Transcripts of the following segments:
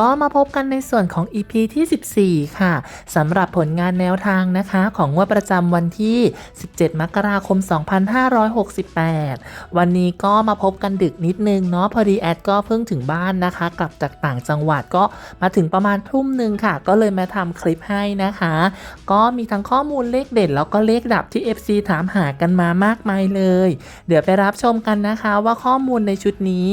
ก็มาพบกันในส่วนของ EP ที่ 14 ค่ะสำหรับผลงานแนวทางนะคะของงวดประจำวันที่ 17 มกราคม 2568 วันนี้ก็มาพบกันดึกนิดนึงเนาะพอดีแอดก็เพิ่งถึงบ้านนะคะ กลับจากต่างจังหวัดก็มาถึงประมาณทุ่มหนึ่งค่ะ ก็เลยมาทำคลิปให้นะคะ ก็มีทั้งข้อมูลเลขเด็ดแล้วก็เลขดับที่ FC ถามหากันมามากมายเลย เดี๋ยวไปรับชมกันนะคะว่าข้อมูลในชุดนี้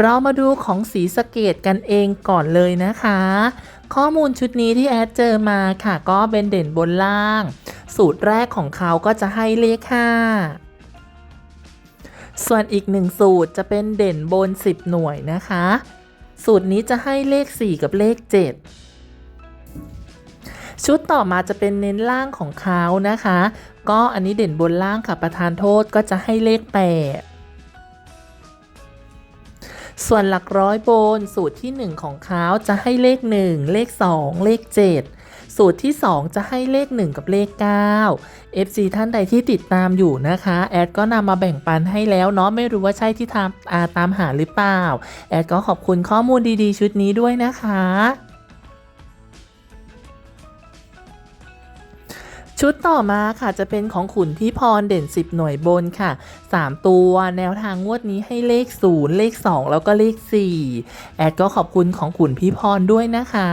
เรามาดูของสีสะเกตกันเองก่อนเลยนะคะ ข้อมูลชุดนี้ที่แอดเจอมาค่ะ ก็เป็นเด่นบนล่าง สูตรแรกของเขาก็จะให้เลข5ส่วนอีกหนึ่งสูตรจะเป็นเด่นบน 10 หน่วยนะคะ สูตรนี้จะให้เลข 4 กับเลข 7 ชุดต่อมาจะเป็นเน้นล่างของเขานะคะ ก็อันนี้เด่นบนล่างค่ะประธานโทษก็จะให้เลข 8 ส่วนหลักร้อยบนสูตรที่ 1 ของเขาจะให้เลข 1 เลข 2 เลข 7 สูตรที่ 2 จะให้เลข 1 กับเลข 9 FC ท่านใดที่ติดตามอยู่นะคะ แอดก็นำมาแบ่งปันให้แล้วเนาะไม่รู้ว่าใช่ที่ตามอาตามหาหรือเปล่า แอดก็ขอบคุณข้อมูลดีๆ ชุดนี้ด้วยนะคะ ชุดต่อมาค่ะจะเป็นของขุนที่พรเด่น 10 หน่วยบนค่ะ 3 ตัวแนวทางงวดนี้ให้เลข 0 เลข 2 แล้วก็เลข 4 แอดก็ขอบคุณของขุนพี่พรด้วยนะคะ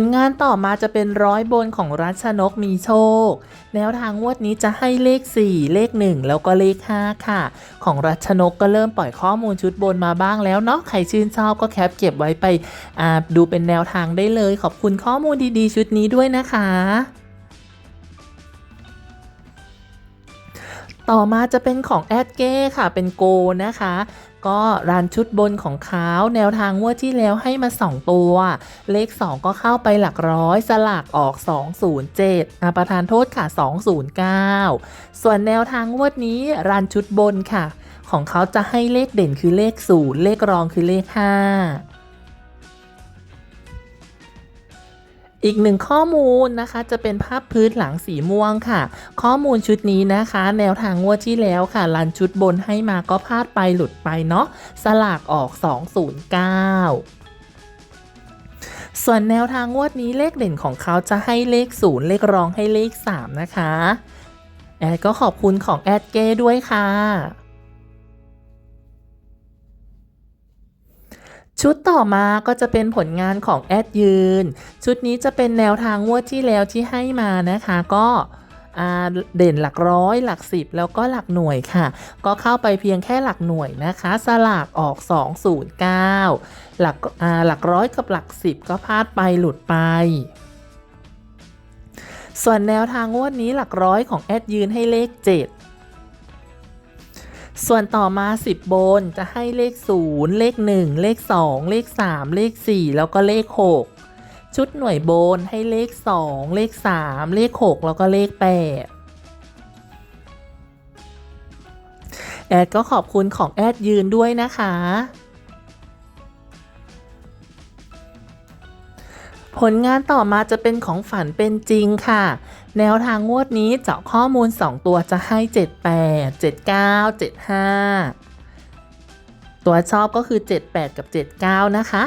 ลงานต่อมาจะเป็นร้อยบนของรัชนกมีโชค แนวทางงวดนี้จะให้เลข 4 เลข 1 แล้วก็เลข 5 ค่ะ ของรัชนกก็เริ่มปล่อยข้อมูลชุดบนมาบ้างแล้วเนาะใครชื่นชอบก็แคปเก็บไว้ไปดูเป็นแนวทางได้เลย ขอบคุณข้อมูลดีๆ ชุดนี้ด้วยนะคะต่อมาจะเป็นของแอดเก้ค่ะ เป็นโกนะคะ ก็ร้านชุดบนของเขาแนวทางงวดที่แล้วให้มา 2 ตัว เลข 2 ก็เข้าไปหลักร้อย สลากออก 207อาประธานโทษค่ะ 209 ส่วนแนวทางงวดนี้ร้านชุดบนค่ะ ของเขาจะให้เลขเด่นคือเลข 0 เลขรองคือเลข 5 อีกหนึ่งข้อมูลนะคะจะเป็นภาพพื้นหลังสีม่วงค่ะ ข้อมูลชุดนี้นะคะ แนวทางงวดที่แล้วค่ะรันชุดบนให้มาก็พลาดไปหลุดไปเนาะสลากออก 209ส่วนแนวทางงวดนี้เลขเด่นของเขาจะให้เลข 0 เลขรองให้เลข 3 นะคะ แอดก็ขอบคุณของแอดเก้ด้วยค่ะ ชุดต่อมาก็จะเป็นผลงานของแอดยืน ชุดนี้จะเป็นแนวทางงวดที่แล้วที่ให้มานะคะก็เด่นหลักร้อยหลักสิบแล้วก็หลักหน่วยค่ะ ก็เข้าไปเพียงแค่หลักหน่วยนะคะ สลากออก 209 หลักอ่าหลักร้อยกับหลักสิบก็พลาดไปหลุดไป ส่วนแนวทางงวดนี้หลักร้อยของแอดยืนให้เลข 7 ส่วนต่อมา 10 บนจะให้เลข 0 เลข 1 เลข 2 เลข 3 เลข 4 แล้วก็เลข 6 ชุดหน่วยบนให้เลข 2 เลข 3 เลข 6 แล้วก็เลข 8 แอดก็ขอบคุณของแอดยืนด้วยนะคะ ผลงานต่อมาจะเป็นของฝันเป็นจริงค่ะ แนวทางงวดนี้เจาะข้อมูล 2 ตัวจะให้ 78 79 75 ตัวชอบก็คือ 78 กับ 79 นะคะ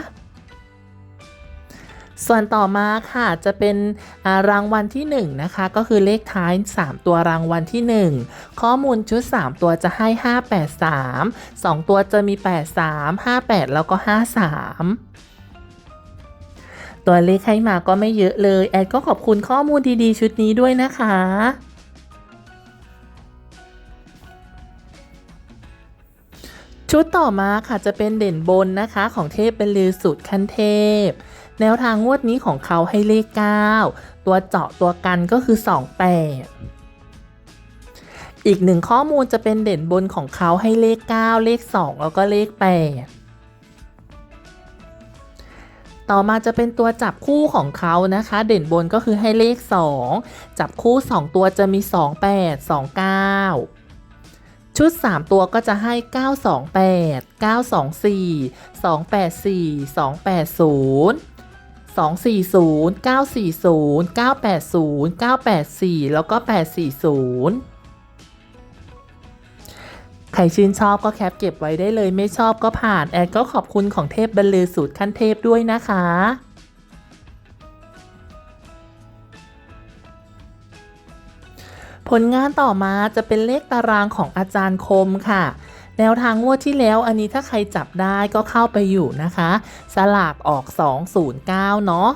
ส่วนต่อมาค่ะจะเป็นารางวัลที่ 1 นะคะ ก็คือเลขท้าย 3 ตัวรางวัลที่ 1 ข้อมูลชุด 3 ตัวจะให้ 583 2 ตัวจะมี 83 58 แล้วก็ 53 ตัวเลขให้มาก็ไม่เยอะเลย แอดก็ขอบคุณข้อมูลดีๆ ชุดนี้ด้วยนะคะชุดต่อมาค่ะจะเป็นเด่นบนนะคะของเทพเป็นลือสุดขั้นเทพ แนวทางงวดนี้ของเขาให้เลข 9 ตัวเจาะตัวกันก็คือ 28 อีกหนึ่งข้อมูลจะเป็นเด่นบนของเขาให้เลข 9 เลข 2 แล้วก็เลข 8 ต่อมาจะเป็นตัวจับคู่ของเขานะคะ เด่นบนก็คือให้เลข 2 จับคู่ 2 ตัวจะมี 28 29 ชุด 3 ตัวก็จะให้ 928 924 284 280 240 940 980 984 แล้วก็ 840 ใครชื่นชอบก็แคปเก็บไว้ได้เลยไม่ชอบก็ผ่าน แอดก็ขอบคุณของเทพบรรลือสูตรขั้นเทพด้วยนะคะผลงานต่อมาจะเป็นเลขตารางของอาจารย์คมค่ะ แนวทางงวดที่แล้วอันนี้ถ้าใครจับได้ก็เข้าไปอยู่นะคะ สลากออก 209 เนาะ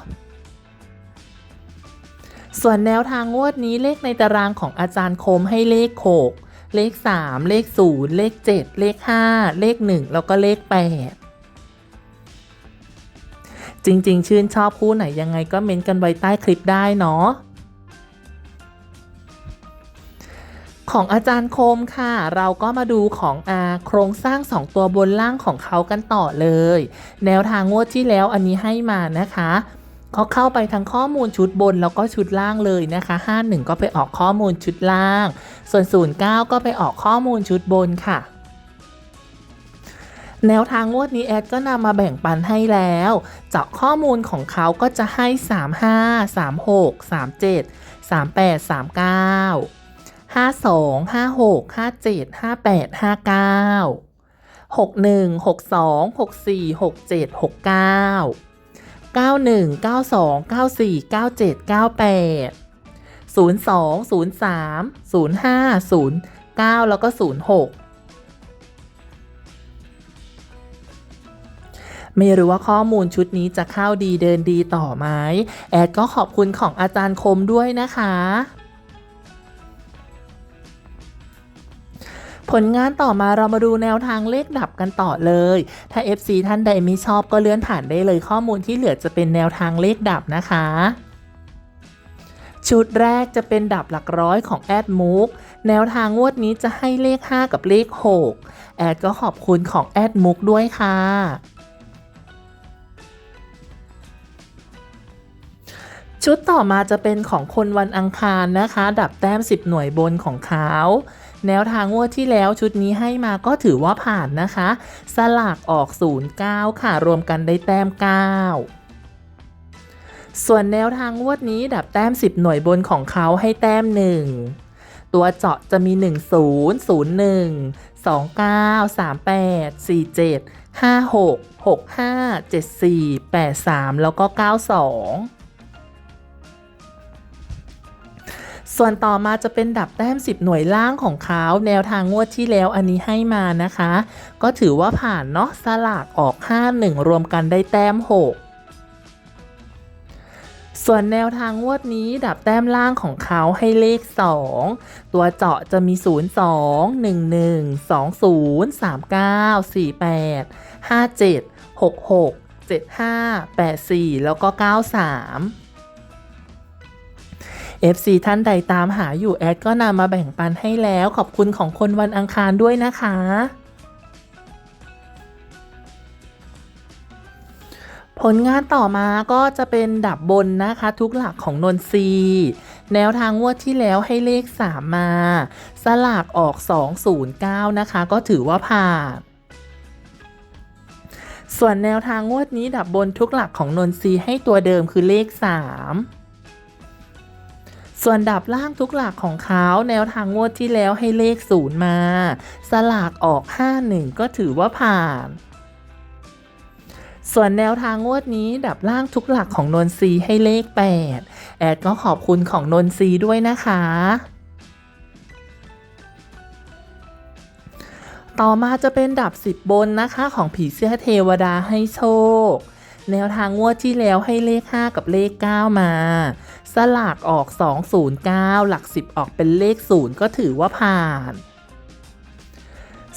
ส่วนแนวทางงวดนี้เลขในตารางของอาจารย์คมให้เลขโขก เลข 3 เลข 0 เลข 7 เลข 5 เลข 1 แล้วก็เลข 8 จริง ๆ ชื่นชอบคู่ไหนยังไงก็เม้นกันไว้ใต้คลิปได้เนาะของอาจารย์คมค่ะ เราก็มาดูของอาโครงสร้าง 2 ตัวบนล่างของเขากันต่อเลย แนวทางงวดที่แล้วอันนี้ให้มานะคะ เขาเข้าไปทั้งข้อมูลชุดบนแล้วก็ชุดล่างเลยนะคะ 51 ก็ไปออกข้อมูลชุดล่าง ส่วน 09 ก็ไปออกข้อมูลชุดบนค่ะ แนวทางงวดนี้แอดก็นำมาแบ่งปันให้แล้ว เจาะข้อมูลของเขาก็จะให้ 35 36 37 38 39 52 56 57 58 59 61 62 64 67 69 91 92 94 97 98 02 03 05 09 แล้วก็ 06 ไม่รู้ว่าข้อมูลชุดนี้จะเข้าดีเดินดีต่อไหมแอดก็ขอบคุณของอาจารย์คมด้วยนะคะ ผลงานต่อมาเรามาดูแนวทางเลขดับกันต่อเลย ถ้า FC ท่านใดไม่ชอบก็เลื่อนผ่านได้เลยข้อมูลที่เหลือจะเป็นแนวทางเลขดับนะคะชุดแรกจะเป็นดับหลักร้อยของแอดมุกแนวทางงวดนี้จะให้เลข 5 กับเลข 6 แอดก็ขอบคุณของแอดมุกด้วยค่ะ ชุดต่อมาจะเป็นของคนวันอังคารนะคะ ดับแต้ม 10 หน่วยบนของเขา แนวทางงวดที่แล้วชุดนี้ให้มาก็ถือว่าผ่านนะคะ สลากออก 09 ค่ะรวมกันได้แต้ม 9ส่วนแนวทางงวดนี้ดับแต้ม 10 หน่วยบนของเขาให้แต้ม 1 ตัวเจาะจะมี 10 01 29 38 47 56 65 74 83 แล้วก็ 92 ส่วนต่อมาจะเป็นดับแต้ม 10 หน่วยล่างของเขาแนวทางงวดที่แล้วอันนี้ให้มานะคะ ก็ถือว่าผ่านเนาะสลากออก 51 รวมกันได้แต้ม 6ส่วนแนวทางงวดนี้ดับแต้มล่างของเขาให้เลข 2 ตัวเจาะจะมี 02 11 20 39 48 57 66 75 84 แล้วก็ 93 FC ท่านใดตามหาอยู่แอดก็นำมาแบ่งปันให้แล้วขอบคุณของคนวันอังคารด้วยนะคะ ผลงานต่อมาก็จะเป็นดับบนนะคะ ทุกหลักของนนทรีแนวทางงวดที่แล้วให้เลข 3 มา สลากออก 209 นะคะ ก็ถือว่าผ่านส่วนแนวทางงวดนี้ดับบนทุกหลักของนนทรีให้ตัวเดิมคือเลข 3 ส่วนดับล่างทุกหลักของเขาแนวทางงวดที่แล้วให้เลข0มา สลากออก 51 ก็ถือว่าผ่านส่วนแนวทางงวดนี้ดับล่างทุกหลักของนนทรีให้เลข 8 แอดก็ขอบคุณของนนทรีด้วยนะคะ ต่อมาจะเป็นดับ 10 บนนะคะของผีเสื้อเทวดาให้โชค แนวทางงวดที่แล้วให้เลข 5 กับเลข 9 มา สลากออก 209 หลัก 10 ออกเป็นเลข 0 ก็ถือว่าผ่าน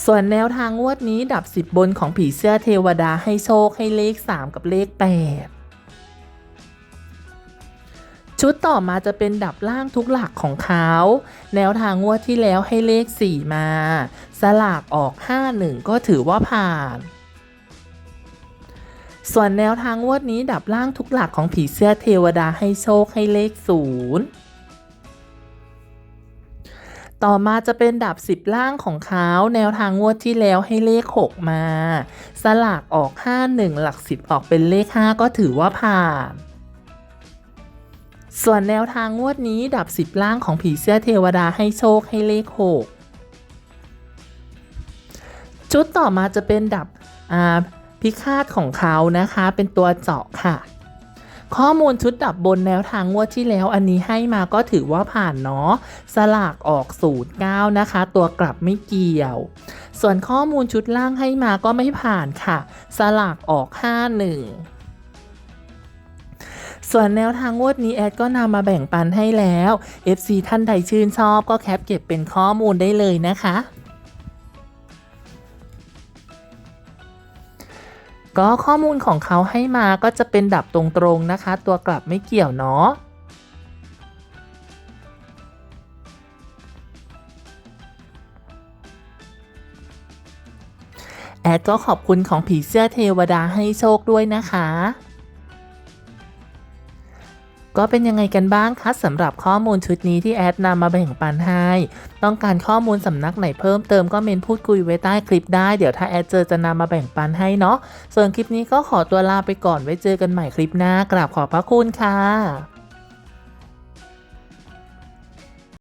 ส่วนแนวทางงวดนี้ดับ 10 บนของผีเสื้อเทวดาให้โชคให้เลข 3 กับเลข 8 ชุดต่อมาจะเป็นดับล่างทุกหลักของเขา แนวทางงวดที่แล้วให้เลข 4 มา สลากออก 51 ก็ถือว่าผ่าน ส่วนแนวทางงวดนี้ดับล่างทุกหลักของผีเสื้อเทวดาให้โชคให้เลข0ต่อมาจะเป็นดับ 10 ล่างของเขาแนวทางงวดที่แล้วให้เลข 6 มา สลากออก 51 หลัก 10 ออกเป็นเลข 5 ก็ถือว่าผ่าน ส่วนแนวทางงวดนี้ดับ 10 ล่างของผีเสื้อเทวดาให้โชคให้เลข 6 ชุดต่อมาจะเป็นดับอ่า พิฆาตของเขานะคะเป็นตัวเจาะค่ะ ข้อมูลชุดดับบนแนวทางงวดที่แล้วอันนี้ให้มาก็ถือว่าผ่านเนาะสลากออก0 9นะคะ ตัวกลับไม่เกี่ยว ส่วนข้อมูลชุดล่างให้มาก็ไม่ผ่านค่ะ สลากออก 51ส่วนแนวทางงวดนี้แอดก็นำมาแบ่งปันให้แล้ว FC ท่านใดชื่นชอบก็แคปเก็บเป็นข้อมูลได้เลยนะคะ ก็ข้อมูลของเขาให้มาก็จะเป็นดับตรงๆนะคะ ตัวกลับไม่เกี่ยวเนาะแอดก็ขอบคุณของผีเสื้อเทวดาให้โชคด้วยนะคะ ก็เป็นยังไงกันบ้างคะสำหรับข้อมูลชุดนี้ที่แอดนำมาแบ่งปันให้ ต้องการข้อมูลสำนักไหนเพิ่มเติมก็เมนพูดคุยไว้ใต้คลิปได้ เดี๋ยวถ้าแอดเจอจะนำมาแบ่งปันให้เนาะส่วนคลิปนี้ก็ขอตัวลาไปก่อนไว้เจอกันใหม่คลิปหน้ากราบขอบพระคุณค่ะ